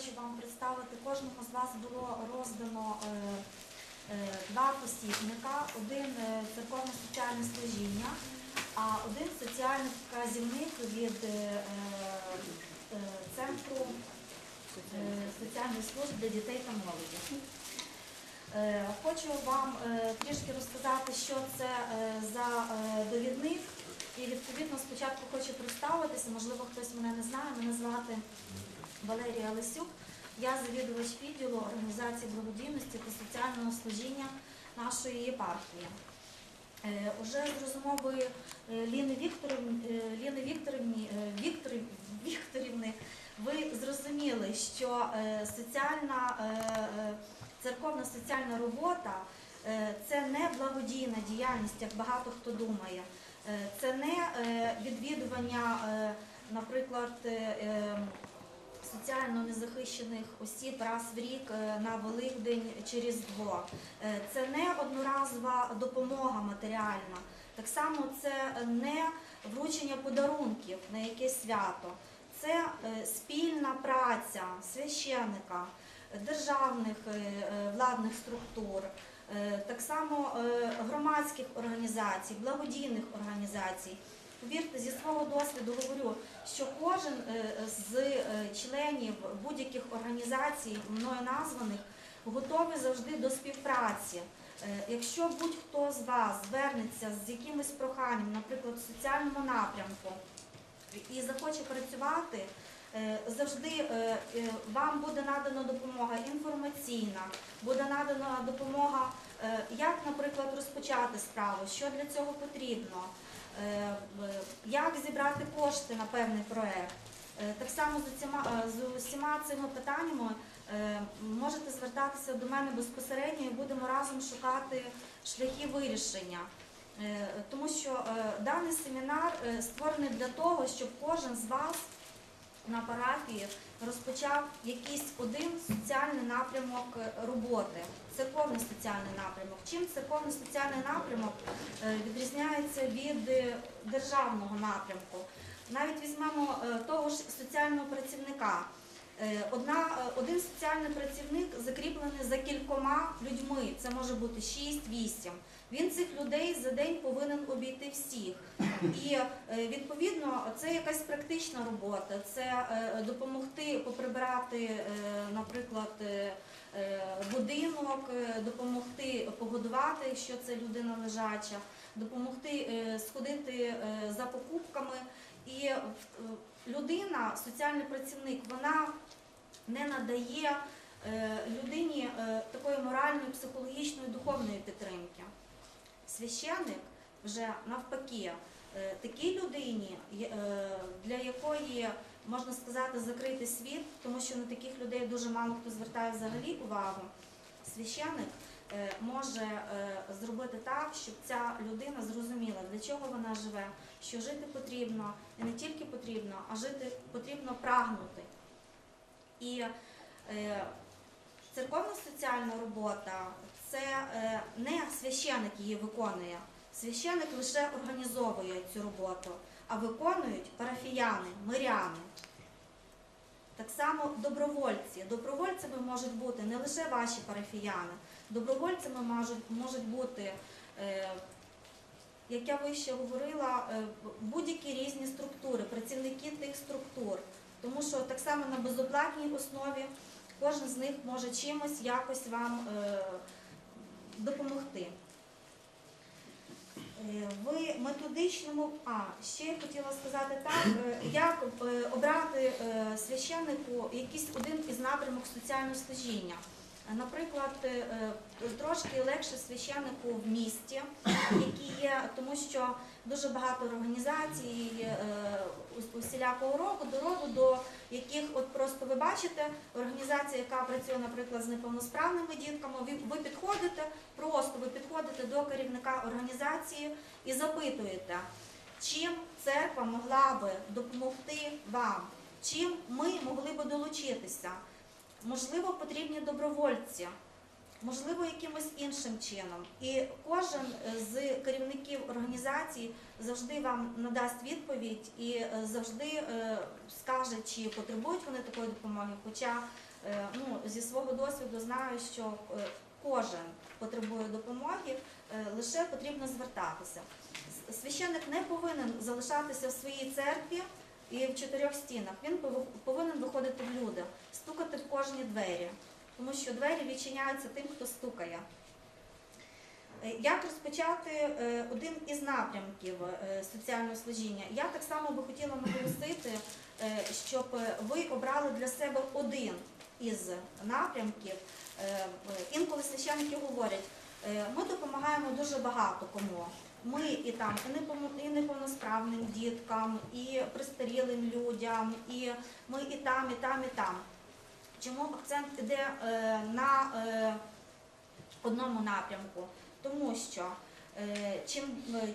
хочу вам представити. Кожному з вас було роздано е, е, два посібника: один е, церковне соціальне служіння, а один соціальний вказівник від центру е, соціальних служб для дітей та молоді. Хочу вам трішки розказати, що це за довідник. І відповідно спочатку хочу представитися, можливо, хтось мене не знає. Мене звати Валерія Лисюк. Я завідувач відділу організації благодійності та соціального служіння нашої єпархії. Е, Уже з розмови е, Ліни Вікторівни, е, Ліни Вікторівни, е, Вікторів- Вікторівни ви зрозуміли, що соціальна церковна соціальна робота це не благодійна діяльність, як багато хто думає. Це не відвідування, наприклад, е, е, соціально незахищених осіб раз в рік е, на Великдень чи Різдво. Е, Це не одноразова допомога матеріальна. Так само це не вручення подарунків на якесь свято. Це е, спільна праця священника, державних владних структур, так само громадських організацій, благодійних організацій. Повірте, зі свого досвіду говорю, що кожен е, з е, членів будь-яких організацій, мною названих, готовий завжди до співпраці. Е, Якщо будь-хто з вас звернеться з якимось проханням, наприклад, соціальному напрямку, і захоче працювати, завжди вам буде надана допомога інформаційна, буде надана допомога, як, наприклад, розпочати справу, що для цього потрібно, як зібрати кошти на певний проект. Е, Так само з усіма, е, цими питаннями е, можете звертатися до мене безпосередньо і будемо разом шукати шляхи вирішення. Е, Тому що е, даний семінар е, створений для того, щоб кожен з вас на парафії розпочав якийсь один соціальний напрямок е, роботи, церковний соціальний напрямок. Чим церковний соціальний напрямок е, відрізняється від е, державного напрямку? Навіть візьмемо того ж соціального працівника. Одна, один соціальний працівник закріплений за кількома людьми. Це може бути 6-8. Він цих людей за день повинен обійти всіх. І е, відповідно це якась практична робота. Це е, допомогти поприбирати, е, наприклад, будинок, допомогти погодувати, якщо це людина лежача, допомогти сходити за покупками. І людина, соціальний працівник, вона не надає людині такої моральної, психологічної, духовної підтримки. Священник вже навпаки, е, такій людині, е, для якої можна сказати закритий світ, тому що на таких людей дуже мало хто звертає взагалі увагу. Священник е, може зробити так, щоб ця людина зрозуміла, для чого вона живе, що жити потрібно, і не тільки потрібно, а жити потрібно прагнути. І церковна соціальна робота це е, не священик її виконує. Священик лише організовує цю роботу, а виконують парафіяни, миряни. Так само добровольці. Добровольцями можуть бути не лише ваші парафіяни, добровольцями можуть, можуть бути, е, як я вище говорила, е, будь-які різні структури, працівники тих структур. Тому що так само на безоплатній основі кожен з них може чимось якось вам е, допомогти. Е, В методичному, а ще я хотіла сказати так, е, як е, обрати священнику якийсь один із напрямок соціального служіння. Наприклад, трошки легше священнику в місті, які є, тому що дуже багато організацій ус- усілякого року, до роду, до яких от просто ви бачите, організація, яка працює, наприклад, з неповносправними дітками, ви, підходите, просто ви підходите до керівника організації і запитуєте, чим церква могла би допомогти вам, чим ми могли би долучитися. Можливо, потрібні добровольці. Можливо, якимось іншим чином. І кожен е, з керівників організації завжди вам надасть відповідь і е, завжди е, скаже, чи потребують вони такої допомоги. Хоча ну, зі свого досвіду знаю, що кожен потребує допомоги, лише потрібно звертатися. Священник не повинен залишатися в своїй церкві і в чотирьох стінах. Він повинен виходити в люди, стукати в кожні двері, тому що двері відчиняються тим, хто стукає. Е, Як розпочати е, один із напрямків е, соціального служіння? Я так само би хотіла наголосити, щоб ви обрали для себе один із напрямків. Інколи священники говорять, ми допомагаємо дуже багато кому. Ми і там і неповносправним діткам, і пристарілим людям, і ми і там, і там, і там. Чому акцент іде е, на е, одному напрямку? Тому що е, чим,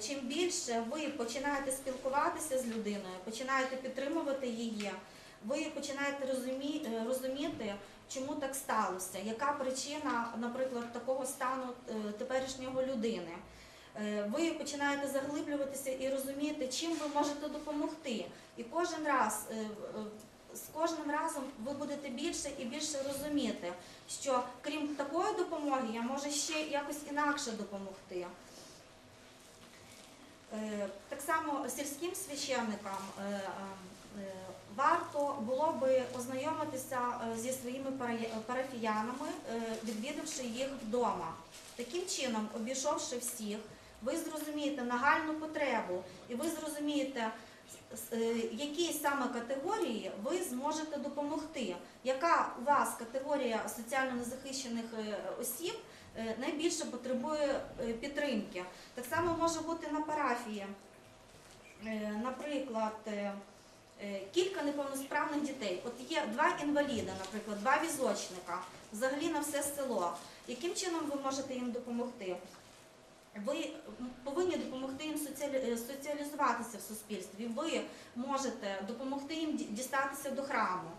чим більше ви починаєте спілкуватися з людиною, починаєте підтримувати її, ви починаєте розумі, розуміти, чому так сталося, яка причина, наприклад, такого стану теперішнього людини. Ви починаєте заглиблюватися і розуміти, чим ви можете допомогти. І кожен раз, з кожним разом ви будете більше і більше розуміти, що крім такої допомоги, я можу ще якось інакше допомогти. Е, Так само сільським священникам е, е, варто було би ознайомитися зі своїми парафіянами, відвідавши їх вдома. Таким чином, обійшовши всіх, ви зрозумієте нагальну потребу і ви зрозумієте, якій саме категорії ви зможете допомогти. Яка у вас категорія соціально незахищених е, осіб е, найбільше потребує е, підтримки? Так само може бути на парафії. Е, Наприклад, е, е, кілька неповносправних дітей. От є два інваліда, наприклад, два візочника, взагалі на все село. Яким чином ви можете їм допомогти? Ви повинні допомогти їм е, соціалізуватися в суспільстві. Ви можете допомогти їм дістатися до храму.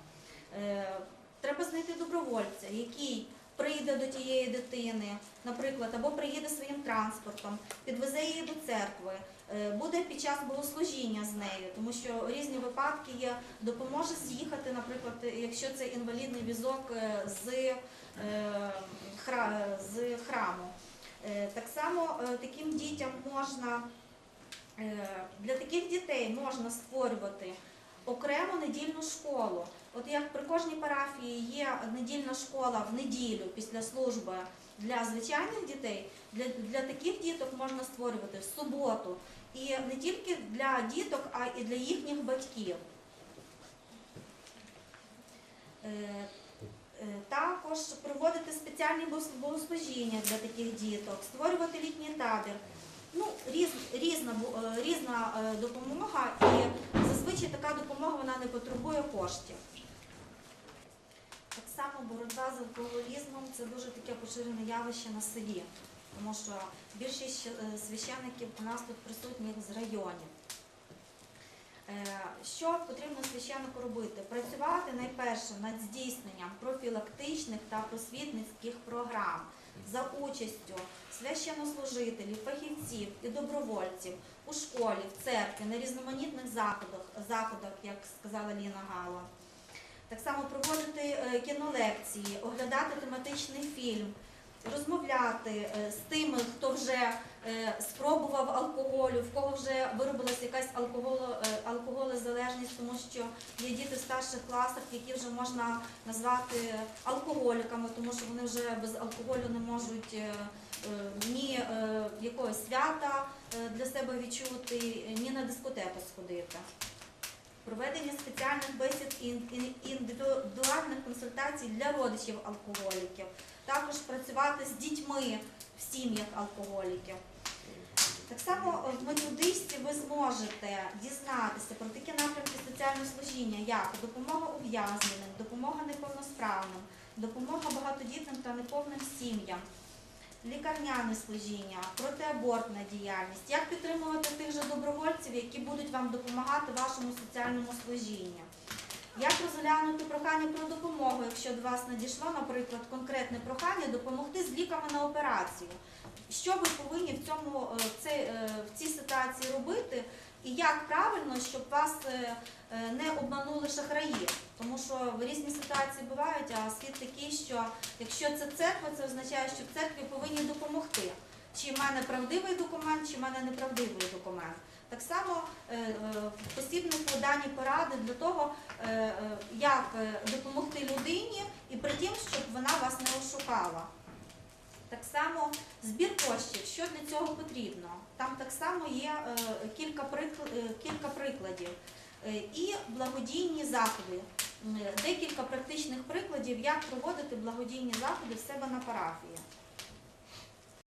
Е, Треба знайти добровольця, який прийде до тієї дитини, наприклад, або приїде своїм транспортом, підвезе її до церкви, е, буде під час богослужіння з нею, тому що різні випадки є, допоможе з'їхати, наприклад, якщо це інвалідний візок з храму. Е, Так само е, таким дітям можна е, для таких дітей можна створювати окрему недільну школу. От як при кожній парафії є недільна школа в неділю після служби для звичайних дітей, для, для таких діток можна створювати в суботу. І не тільки для діток, а і для їхніх батьків. Е, Також проводити спеціальні богослужіння для таких діток, створювати літній табір. Ну, різ, різна, е, різна е, допомога, і зазвичай така допомога вона не потребує коштів. Так само боротьба з алкоголізмом це дуже таке поширене явище на селі, тому що більшість священників у нас тут присутніх з районів. Е, Що потрібно священнику робити? Працювати найперше над здійсненням профілактичних та просвітницьких програм за участю священнослужителів, фахівців і добровольців у школі, в церкві, на різноманітних заходах, заходах як сказала Ліна Гала. Так само проводити е, кінолекції, оглядати тематичний фільм, розмовляти е, з тими, хто вже е, спробував алкоголю, в кого вже виробилася якась алкоголезалежність, тому що є діти в старших класах, які вже можна назвати алкоголіками, тому що вони вже без алкоголю не можуть е, ні якогось свята для себе відчути, ні на дискотеку сходити. Проведення спеціальних бесід і індивідуальних консультацій для родичів алкоголіків. Також працювати з дітьми в сім'ях алкоголіків. Так само е, в методичці ви зможете дізнатися про такі напрямки соціального служіння, як допомога ув'язненим, допомога неповносправним, допомога багатодітним та неповним сім'ям, лікарняне служіння, протиабортна діяльність, як підтримувати тих же добровольців, які будуть вам допомагати вашому соціальному служінні. Як розглянути прохання про допомогу, якщо до вас надійшло, наприклад, конкретне прохання допомогти з ліками на операцію? Що ви повинні в цьому е, е, в цій ситуації робити? І як правильно, щоб вас е, е, не обманули шахраї? Тому що в різні ситуації бувають, а світ такий, що якщо це церква, це означає, що в церкві повинні допомогти. Чи в мене правдивий документ, чи в мене неправдивий документ. Так само е, е, в посібнику дані поради для того, як допомогти людині і при тім, щоб вона вас не ошукала. Так само збір коштів, що для цього потрібно. Там так само є е, кілька, е, кілька прикладів. Е, І благодійні заходи. Декілька практичних прикладів, як проводити благодійні заходи в себе на парафії.